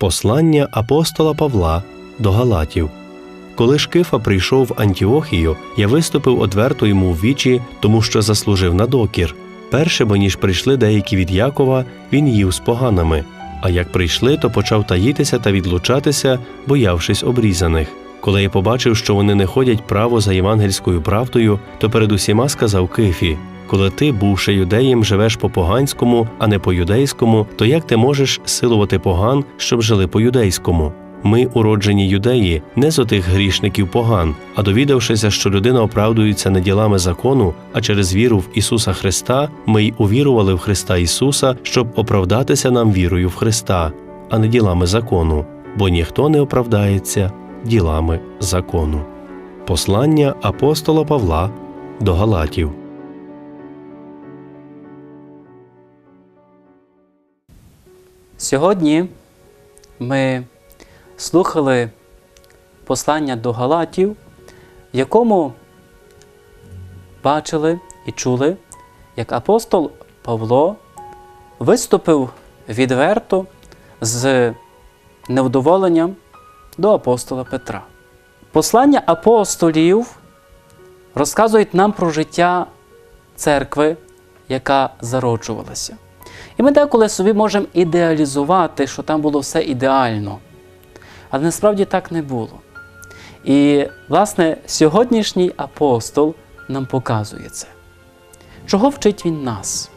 Послання апостола Павла до Галатів. Коли Шкифа прийшов в Антіохію, я виступив одверто йому в вічі, тому що заслужив на докір. Перше, бо ніж прийшли деякі від Якова, він їв з поганими. А як прийшли, то почав таїтися та відлучатися, боявшись обрізаних. Коли я побачив, що вони не ходять право за євангельською правдою, то перед усіма сказав Кифі: коли ти, бувши юдеєм, живеш по поганському, а не по юдейському, то як ти можеш силувати поган, щоб жили по юдейському? Ми, уроджені юдеї, не з отих грішників поган, а довідавшися, що людина оправдується не ділами закону, а через віру в Ісуса Христа, ми й увірували в Христа Ісуса, щоб оправдатися нам вірою в Христа, а не ділами закону, бо ніхто не оправдається ділами закону. Послання апостола Павла до Галатів. Сьогодні ми слухали послання до Галатів, в якому бачили і чули, як апостол Павло виступив відверто з невдоволенням до апостола Петра. Послання апостолів розказують нам про життя церкви, яка зароджувалася. І ми деколи собі можемо ідеалізувати, що там було все ідеально. Але насправді так не було. І, власне, сьогоднішній апостол нам показує це. Чого вчить він нас?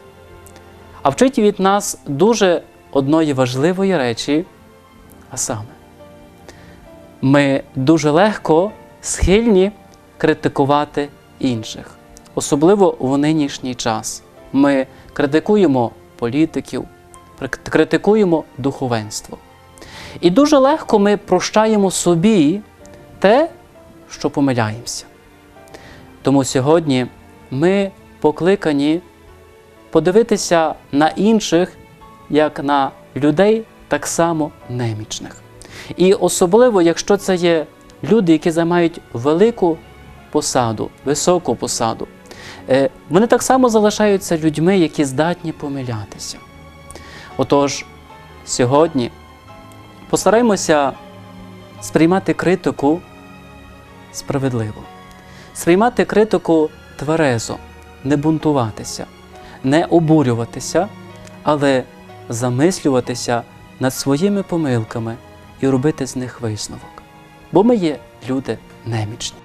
А вчить від нас дуже одної важливої речі, а саме, ми дуже легко схильні критикувати інших, особливо в нинішній час. Ми критикуємо політиків, критикуємо духовенство. І дуже легко ми прощаємо собі те, що помиляємося. Тому сьогодні ми покликані подивитися на інших, як на людей так само немічних. І особливо, якщо це є люди, які займають велику посаду, високу посаду, вони так само залишаються людьми, які здатні помилятися. Отож, сьогодні постараємося сприймати критику справедливо, сприймати критику тверезо, не бунтуватися, не обурюватися, але замислюватися над своїми помилками і робити з них висновок. Бо ми є люди немічні.